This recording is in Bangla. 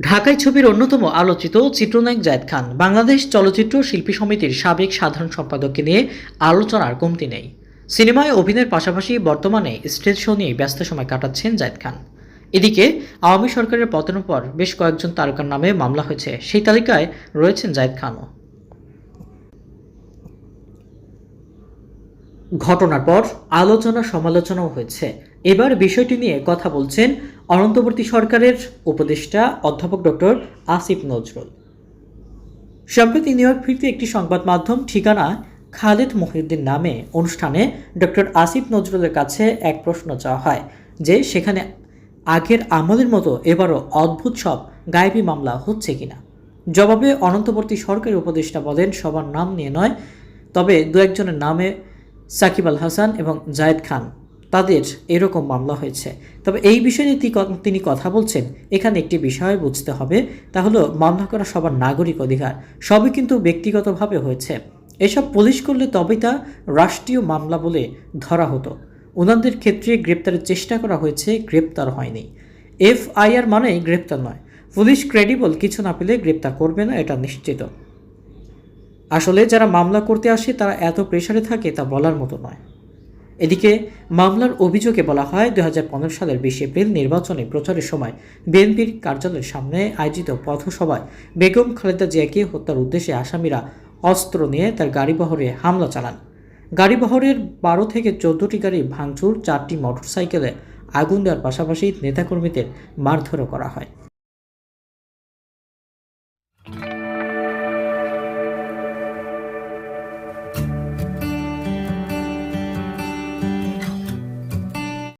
ঢাকাই ছবির অন্যতম আলোচিত চিত্রনায়ক জায়দ খান, বাংলাদেশ চলচ্চিত্র শিল্পী সমিতির সাবেক সাধারণ সম্পাদককে নিয়ে আলোচনার কমতি নেই। সিনেমায় অভিনয়ের পাশাপাশি বর্তমানে স্টেজ শো নিয়ে ব্যস্ত সময় কাটাচ্ছেন জায়দ খান। এদিকে, আওয়ামী সরকারের পতনের পর বেশ কয়েকজন তারকার নামে মামলা হয়েছে, সেই তালিকায় রয়েছেন জায়দ খানও। ঘটনার পর আলোচনা সমালোচনাও হয়েছে। এবার বিষয়টি নিয়ে কথা বলছেন অনন্তবর্তী সরকারের উপদেষ্টা অধ্যাপক ডক্টর আসিফ নজরুল। সম্প্রতি নিউ ইয়র্ক ফিরতে একটি সংবাদ মাধ্যম ঠিকানা খালেদ মহিউদ্দিন নামে অনুষ্ঠানে ডক্টর আসিফ নজরুলের কাছে এক প্রশ্ন চাওয়া হয় যে, সেখানে আগের আমলের মতো এবারও অদ্ভুত সব গায়েবী মামলা হচ্ছে কিনা জবাবে অনন্তবর্তী সরকারি উপদেষ্টা বলেন, সবার নাম নিয়ে নয়, তবে দু একজনের নামে সাকিব আল হাসান এবং জায়েদ খান। তাদের এরকম মামলা হয়েছে। তবে এই বিষয়ে তিনি কথা বলছেন, এখানে একটি বিষয় বুঝতে হবে। তা হলো, মামলা করা সবার নাগরিক অধিকার। সবই কিন্তু ব্যক্তিগতভাবে হয়েছে। এসব পুলিশ করলে তবেই তা রাষ্ট্রীয় মামলা বলে ধরা হতো। ওনাদের ক্ষেত্রে গ্রেপ্তারের চেষ্টা করা হয়েছে, গ্রেপ্তার হয়নি। এফআইআর মানেই গ্রেপ্তার নয়। পুলিশ ক্রেডিবল কিছু না পেলে গ্রেপ্তার করবে না, এটা নিশ্চিত। আসলে যারা মামলা করতে আসে, তারা এত প্রেশারে থাকে তা বলার মতো নয়। এদিকে মামলার অভিযোগে বলা হয় দু হাজার পনেরো সালের বিশ এপ্রিল নির্বাচনে প্রচারের সময় বিএনপির কার্যালয়ের সামনে আয়োজিত পথসভায় বেগম খালেদা জিয়াকে হত্যার উদ্দেশ্যে আসামিরা অস্ত্র নিয়ে তার গাড়িবহরে হামলা চালান। গাড়িবহরের বারো থেকে চোদ্দটি গাড়ি ভাঙচুর, চারটি মোটরসাইকেলে আগুন দেওয়ার পাশাপাশি নেতাকর্মীদের মারধরও করা হয়।